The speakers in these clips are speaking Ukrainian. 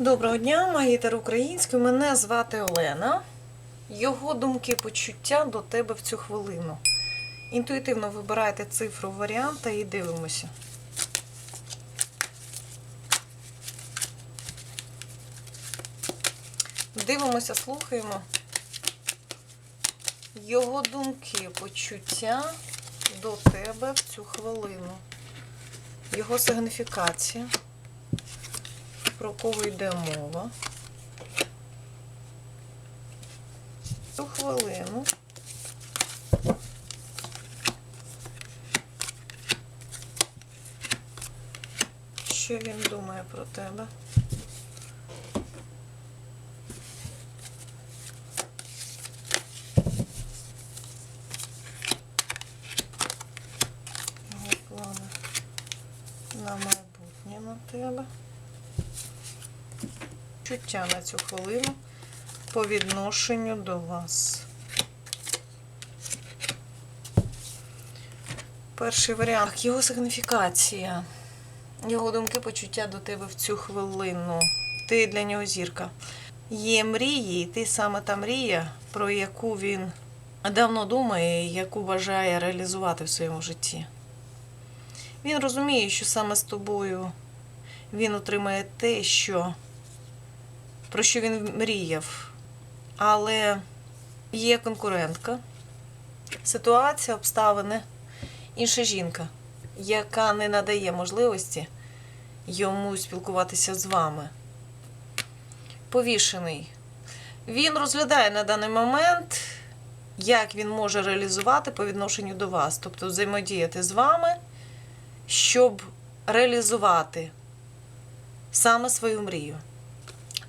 Доброго дня, магітер українською. Мене звати Олена. Його думки, почуття до тебе в цю хвилину. Інтуїтивно вибирайте цифру варіанта і дивимося. Дивимося, слухаємо. Його думки, почуття до тебе в цю хвилину. Його сигніфікація. Про кого йде мова. Цю хвилину. Що він думає про тебе? На майбутнє на тебе. Чуття на цю хвилину по відношенню до вас. Перший варіант. Його сигніфікація. Його думки, почуття до тебе в цю хвилину. Ти для нього зірка. Є мрії, і ти саме та мрія, про яку він давно думає, і яку бажає реалізувати в своєму житті. Він розуміє, що саме з тобою він отримає те, що, про що він мріяв. Але є конкурентка, ситуація, обставини, інша жінка, яка не надає можливості йому спілкуватися з вами. Повішений. Він розглядає на даний момент, як він може реалізувати по відношенню до вас, тобто взаємодіяти з вами, щоб реалізувати саме свою мрію.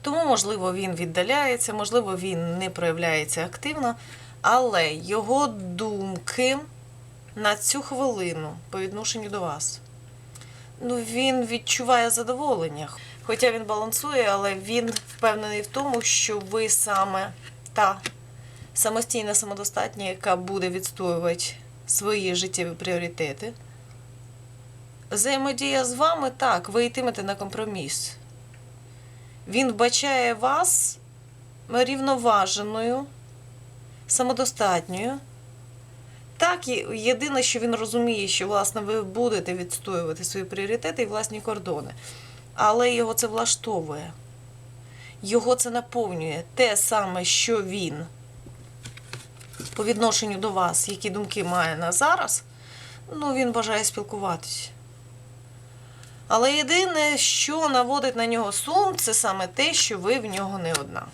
Тому, можливо, він віддаляється, можливо, він не проявляється активно, але його думки на цю хвилину по відношенню до вас. Ну, він відчуває задоволення. Хоча він балансує, але він впевнений в тому, що ви саме та самостійна, самодостатня, яка буде відстоювати свої життєві пріоритети. Взаємодія з вами так, ви йтимете на компроміс. Він вбачає вас рівноваженою, самодостатньою. Так, єдине, що він розуміє, що власне ви будете відстоювати свої пріоритети і власні кордони. Але його це влаштовує. Його це наповнює те саме, що він по відношенню до вас, які думки має на зараз, ну він бажає спілкуватися. Але єдине, що наводить на нього сум, це саме те, що ви в нього не одна.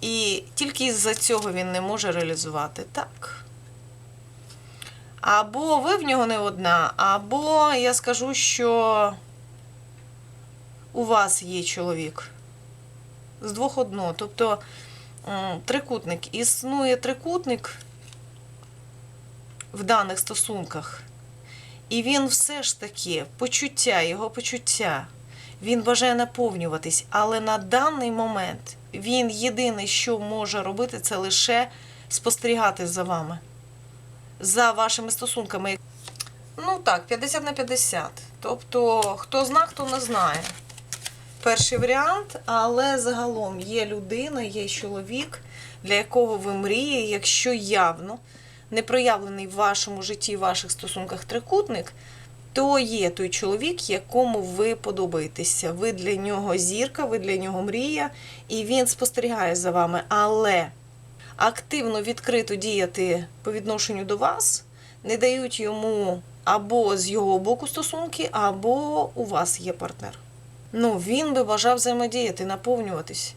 І тільки із-за цього він не може реалізувати так. Або ви в нього не одна, або я скажу, що у вас є чоловік. З двох одно. Тобто трикутник. Існує трикутник в даних стосунках. І він все ж таки, почуття, його почуття, він бажає наповнюватись, але на даний момент він єдине, що може робити, це лише спостерігати за вами, за вашими стосунками. Ну так, 50 на 50. Тобто, хто зна, хто не знає. Перший варіант, але загалом є людина, є чоловік, для якого ви мріє, якщо явно не проявлений в вашому житті, в ваших стосунках трикутник, то є той чоловік, якому ви подобаєтеся. Ви для нього зірка, ви для нього мрія, і він спостерігає за вами. Але активно відкрито діяти по відношенню до вас не дають йому або з його боку стосунки, або у вас є партнер. Ну, він би бажав взаємодіяти, наповнюватись.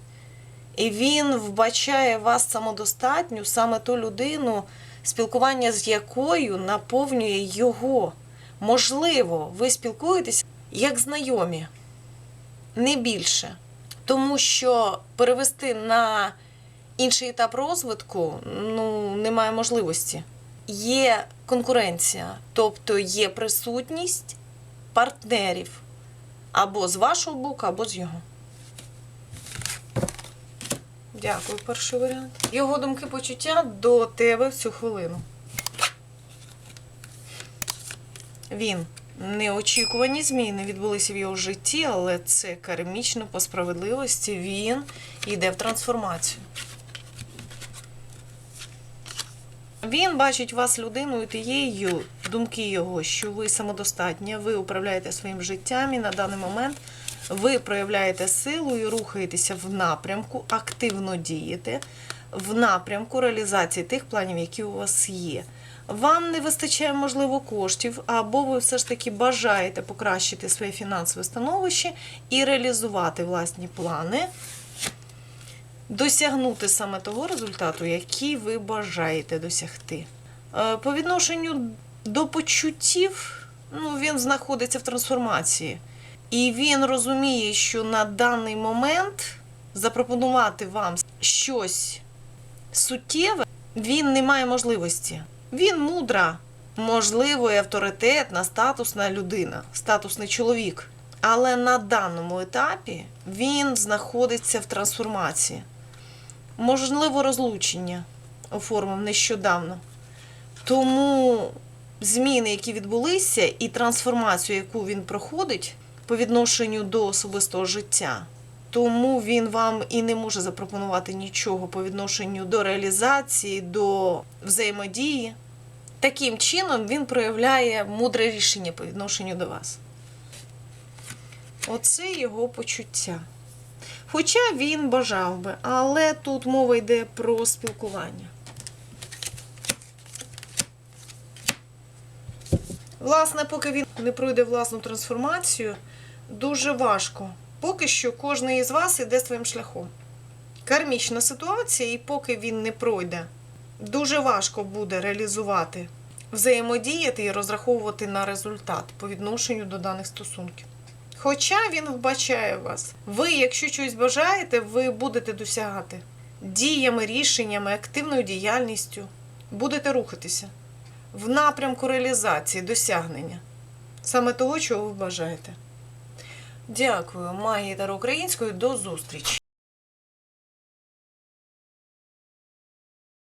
І він вбачає вас самодостатню, саме ту людину, спілкування з якою наповнює його. Можливо, ви спілкуєтесь як знайомі, не більше. Тому що перевести на інший етап розвитку ну, немає можливості. Є конкуренція, тобто є присутність партнерів або з вашого боку, або з його. Дякую, перший варіант. Його думки почуття до тебе в цю хвилину. Він Неочікувані зміни відбулися в його житті, але це кармічно по справедливості. Він йде в трансформацію. Він бачить вас людиною тією, думки його, що ви самодостатня, ви управляєте своїм життям і на даний момент ви проявляєте силу і рухаєтеся в напрямку, активно дієте в напрямку реалізації тих планів, які у вас є. Вам не вистачає, можливо, коштів, або ви все ж таки бажаєте покращити своє фінансове становище і реалізувати власні плани, досягнути саме того результату, який ви бажаєте досягти. Е, По відношенню до почуттів, ну, він знаходиться в трансформації. І він розуміє, що на даний момент запропонувати вам щось суттєве, він не має можливості. Він мудра, можливо, і авторитетна, статусна людина, статусний чоловік. Але на даному етапі він знаходиться в трансформації. Можливо, розлучення оформив нещодавно. Тому зміни, які відбулися, і трансформацію, яку він проходить по відношенню до особистого життя, тому він вам і не може запропонувати нічого по відношенню до реалізації, до взаємодії. Таким чином він проявляє мудре рішення по відношенню до вас. Оце його почуття. Хоча він бажав би, але тут мова йде про спілкування. Власне, поки він не пройде власну трансформацію, дуже важко. Поки що кожен із вас іде своїм шляхом. Кармічна ситуація, і поки він не пройде, дуже важко буде реалізувати, взаємодіяти і розраховувати на результат по відношенню до даних стосунків. Хоча він вбачає вас. Ви, якщо щось бажаєте, ви будете досягати діями, рішеннями, активною діяльністю, будете рухатися в напрямку реалізації, досягнення саме того, чого ви бажаєте. Дякую, магія Таро українською. До зустрічі!